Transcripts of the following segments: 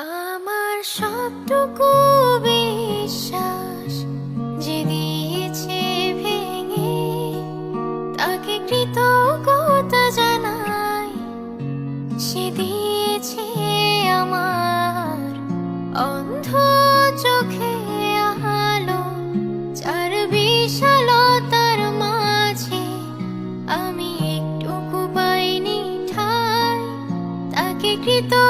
আমার সবটুকু বিশ্বাস যে দিয়েছে ভেঙে, তাকে কৃতজ্ঞতা জানাই। সে দিয়েছে আমার অন্ধ চোখে আলো চার বিশালতার মাঝে আমি একটুকু পাইনি ঠাই। তাকে কৃতজ্ঞ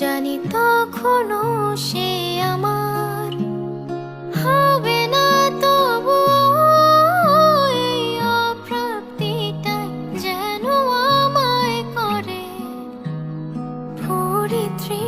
জানি তখনও সে আমার হবে না তবু প্রাপ্তিটাই যেন আমায় করে। পরিত্রী